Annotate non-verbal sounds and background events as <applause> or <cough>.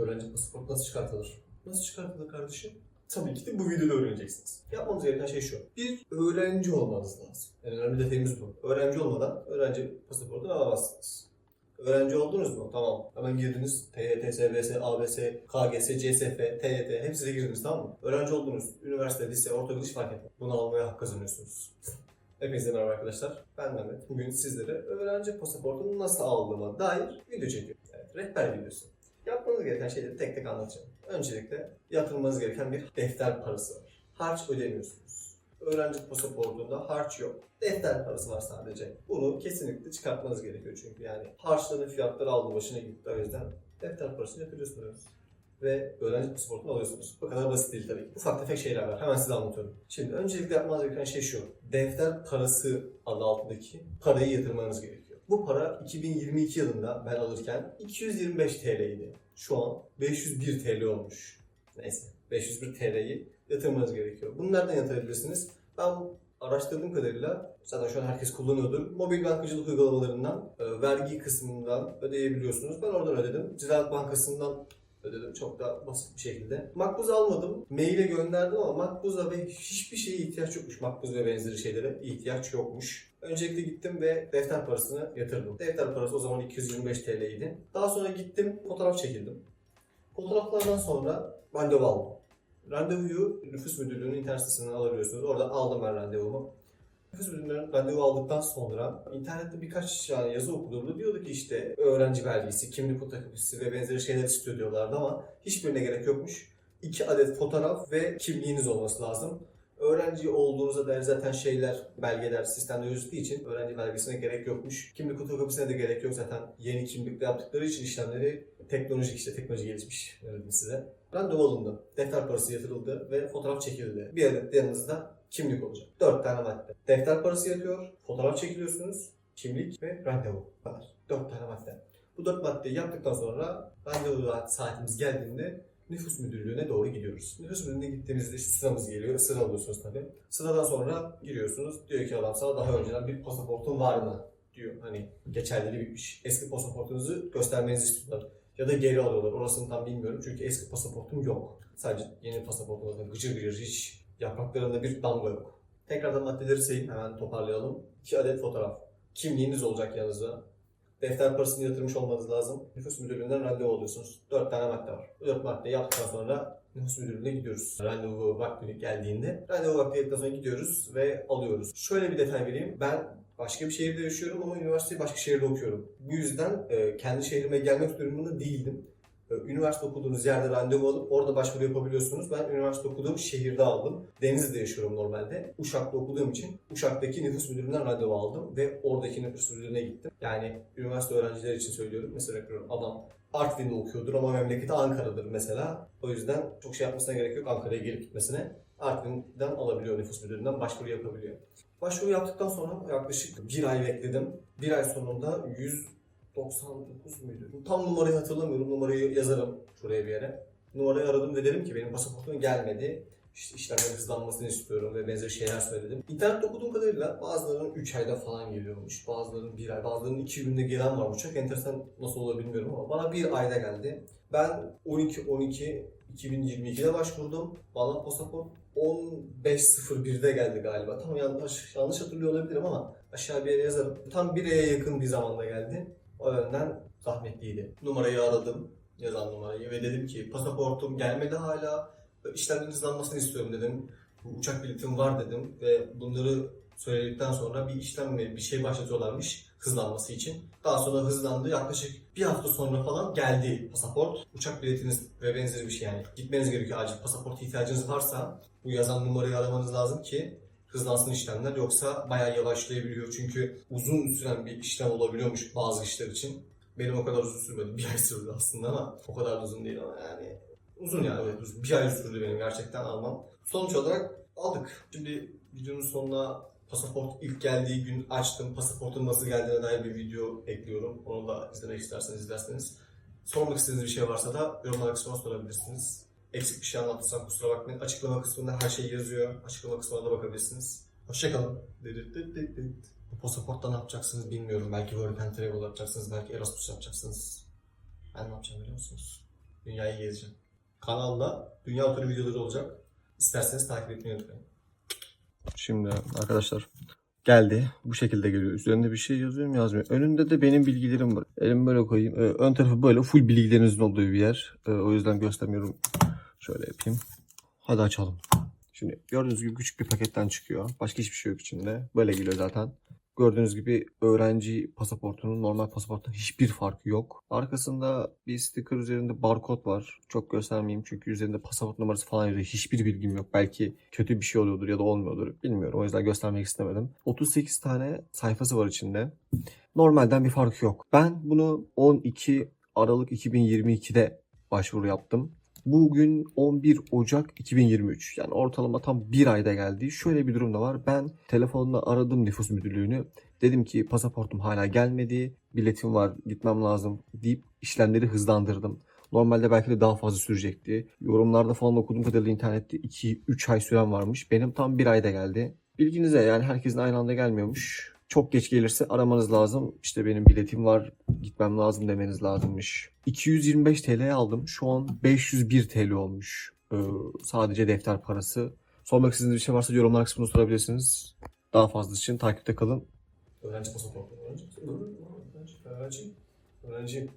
Öğrenci pasaportu nasıl çıkartılır? Nasıl çıkartılır kardeşim? Tabii ki de bu videoda öğreneceksiniz. Yapmanız gereken şey şu. Bir öğrenci olmanız lazım. En önemli detayımız bu. Öğrenci olmadan öğrenci pasaportunu alamazsınız. Öğrenci oldunuz mu? Tamam. Hemen girdiniz. TYT, SBS, ABS, KGS, CSF, TYT hepsi de girdiniz tamam mı? Öğrenci oldunuz. Üniversite, lise, ortaokul hiç fark etmez. Bunu almaya hak kazanıyorsunuz. Hepinize merhaba arkadaşlar. Ben Mehmet. Bugün sizlere öğrenci pasaportunu nasıl aldığıma dair video çekiyorum. Evet, rehber videosu. Yapmanız gereken şeyleri tek tek anlatacağım. Öncelikle yatırmanız gereken bir defter parası var. Harç ödemiyorsunuz. Öğrenci pasaportunda harç yok. Defter parası var sadece. Bunu kesinlikle çıkartmanız gerekiyor çünkü yani harçların fiyatları aldı başına gitti o yüzden defter parasını yatırıyorsunuz ve öğrenci pasaportunu alıyorsunuz. Bu kadar basit değil tabii ki. Ufak tefek şeyler var. Hemen size anlatıyorum. Şimdi öncelikle yapmanız gereken şey şu. Defter parası adı altındaki parayı yatırmanız gerekiyor. Bu para 2022 yılında ben alırken 225 TL'ydi. Şu an 501 TL olmuş. Neyse 501 TL'yi yatırmanız gerekiyor. Bunu nereden yatırabilirsiniz? Ben araştırdığım kadarıyla zaten şu an herkes kullanıyordur. Mobil bankacılık uygulamalarından, e, vergi kısmından ödeyebiliyorsunuz. Ben oradan ödedim. Ziraat Bankası'ndan ödedim çok da basit bir şekilde. Makbuz almadım. Maile gönderdim ama makbuza ve hiçbir şeye ihtiyaç yokmuş. Makbuz ve benzeri şeylere ihtiyaç yokmuş. Öncelikle gittim ve defter parasını yatırdım. Defter parası o zaman 225 TL'ydi. Daha sonra gittim fotoğraf çekildim. Fotoğraflardan sonra randevu aldım. Randevuyu nüfus müdürlüğünün internet sitesinden alabiliyorsunuz. Oradan aldım ben randevumu. Nüfus müdürlüğünden randevu aldıktan sonra internette birkaç yani yazı okuduğumda diyordu ki işte öğrenci belgesi, kimlik fotoğrafisi ve benzeri şeyler istiyor diyorlardı ama hiçbirine gerek yokmuş. İki adet fotoğraf ve kimliğiniz olması lazım. Öğrenci olduğunuza dair zaten şeyler, belgeler sistemde gözüktüğü için öğrenci belgesine gerek yokmuş. Kimlik fotoğrafisine de gerek yok zaten yeni kimlikle yaptıkları için işlemleri teknolojik işte teknoloji gelişmiş öğrendim size. Randevu alındı. Defter parası yatırıldı ve fotoğraf çekildi. Bir adet de yanınızda kimlik olacak. Dört tane madde. Defter parası yatıyor, fotoğraf çekiliyorsunuz, kimlik ve randevu. Bu. Dört tane madde. Bu dört maddeyi yaptıktan sonra randevu saatimiz geldiğinde nüfus müdürlüğüne doğru gidiyoruz. Nüfus müdürlüğüne gittiğimizde işte sıramız geliyor. Sıra alıyorsunuz tabii. Sıradan sonra giriyorsunuz. Diyor ki adam sana daha önceden bir pasaportun var mı? Diyor. Hani geçerliliği bitmiş. Eski pasaportunuzu göstermenizi istiyorlar. Ya da geri alıyorlar. Orasını tam bilmiyorum. Çünkü eski pasaportum yok. Sadece yeni pasaportum zaten gıcır gıcır hiç yapraklarında bir damga yok. Tekrardan maddeleri sayayım. Hemen toparlayalım. 2 adet fotoğraf. Kimliğiniz olacak yanınızda. Defter parasını yatırmış olmanız lazım. Nüfus müdürlüğünden randevu alıyorsunuz. 4 tane madde var. Bu 4 maddeyi yaptıktan sonra nüfus müdürlüğüne gidiyoruz. Randevu vakti geldiğinde. Randevu vakti geldikten sonra gidiyoruz ve alıyoruz. Şöyle bir detay vereyim. Ben başka bir şehirde yaşıyorum ama üniversiteyi başka şehirde okuyorum. Bu yüzden e, kendi şehrime gelmek durumunda değildim. E, Üniversite okuduğunuz yerde randevu alıp orada başvuru yapabiliyorsunuz. Ben üniversite okuduğum şehirde aldım. Denizli'de yaşıyorum normalde. Uşak'ta okuduğum için Uşak'taki nüfus müdüründen randevu aldım ve oradaki nüfus müdürlüğüne gittim. Yani üniversite öğrencileri için söylüyorum. Mesela adam Artvin'de okuyordur ama memleketi Ankara'dır mesela. O yüzden çok şey yapmasına gerek yok Ankara'ya gelip gitmesine. Artvin'den alabiliyor nüfus müdürlüğünden başvuru yapabiliyor. Başvuru yaptıktan sonra yaklaşık bir ay bekledim. Bir ay sonunda 199 muydu? Tam numarayı hatırlamıyorum. Numarayı yazarım şuraya bir yere. Numarayı aradım ve dedim ki benim pasaportum gelmedi. İşte işlemlerin hızlanmasını istiyorum ve benzeri şeyler söyledim. İnternette okuduğum kadarıyla bazılarının 3 ayda falan geliyormuş. Bazılarının 1 ay, bazılarının 2 günde gelen varmış. Çok enteresan nasıl olur bilmiyorum ama bana bir ayda geldi. Ben 12-12 2022'de başvurdum. Bana pasaport 15.01'de geldi galiba. Tam yanlış, yanlış hatırlıyor olabilirim ama aşağı bir yere yazarım. Tam bir aya yakın bir zamanda geldi. O yönden zahmetliydi. Numarayı aradım, yazan numarayı ve dedim ki pasaportum gelmedi hala. İşlemlerin hızlanmasını istiyorum dedim. Uçak biletim var dedim ve bunları söyledikten sonra bir işlem mi bir şey başlatıyorlarmış hızlanması için. Daha sonra hızlandı. Yaklaşık bir hafta sonra falan geldi pasaport. Uçak biletiniz ve benzeri bir şey yani. Gitmeniz gerekiyor acil. Pasaport ihtiyacınız varsa bu yazan numarayı aramanız lazım ki hızlansın işlemler. Yoksa bayağı yavaşlayabiliyor. Çünkü uzun süren bir işlem olabiliyormuş bazı işler için. Benim o kadar uzun sürmedi. <laughs> Bir ay sürdü aslında ama o kadar da uzun değil ama yani uzun yani evet uzun. Bir ay sürdü benim gerçekten almam. Sonuç olarak aldık. Şimdi videonun sonuna pasaport ilk geldiği gün açtım. Pasaportun nasıl geldiğine dair bir video ekliyorum. Onu da izlemek isterseniz izlerseniz. Sormak istediğiniz bir şey varsa da yorumlar kısmına sorabilirsiniz. Eksik bir şey anlattıysam kusura bakmayın. Açıklama kısmında her şey yazıyor. Açıklama kısmına da bakabilirsiniz. Hoşçakalın. Bu pasaportta ne yapacaksınız bilmiyorum. Belki Work and Travel yapacaksınız. Belki Erasmus yapacaksınız. Ben ne yapacağım biliyor musunuz? Dünyayı gezeceğim. Kanalda dünya turu videoları olacak. İsterseniz takip etmeyi unutmayın. Şimdi arkadaşlar geldi. Bu şekilde geliyor. Üzerinde bir şey yazıyor mu yazmıyor. Önünde de benim bilgilerim var. Elimi böyle koyayım. Ee, ön tarafı böyle full bilgilerinizin olduğu bir yer. Ee, o yüzden göstermiyorum. Şöyle yapayım. Hadi açalım. Şimdi gördüğünüz gibi küçük bir paketten çıkıyor. Başka hiçbir şey yok içinde. Böyle geliyor zaten. Gördüğünüz gibi öğrenci pasaportunun normal pasaporttan hiçbir farkı yok. Arkasında bir sticker üzerinde barkod var. Çok göstermeyeyim çünkü üzerinde pasaport numarası falan yazıyor. Hiçbir bilgim yok. Belki kötü bir şey oluyordur ya da olmuyordur. Bilmiyorum. O yüzden göstermek istemedim. 38 tane sayfası var içinde. Normalden bir farkı yok. Ben bunu 12 Aralık 2022'de başvuru yaptım. Bugün 11 Ocak 2023. Yani ortalama tam bir ayda geldi. Şöyle bir durum da var. Ben telefonla aradım nüfus müdürlüğünü. Dedim ki pasaportum hala gelmedi. Biletim var gitmem lazım deyip işlemleri hızlandırdım. Normalde belki de daha fazla sürecekti. Yorumlarda falan okuduğum kadarıyla internette 2-3 ay süren varmış. Benim tam bir ayda geldi. Bilginize yani herkesin aynı anda gelmiyormuş. Çok geç gelirse aramanız lazım. İşte benim biletim var gitmem lazım demeniz lazımmış. 225 TL aldım. Şu an 501 TL olmuş. Ee, sadece defter parası. Sormak istediğiniz bir şey varsa yorumlar kısmında sorabilirsiniz. Daha fazlası için takipte kalın. Öğrenci pasaportu. Öğrenci. Öğrenci. Öğrenci.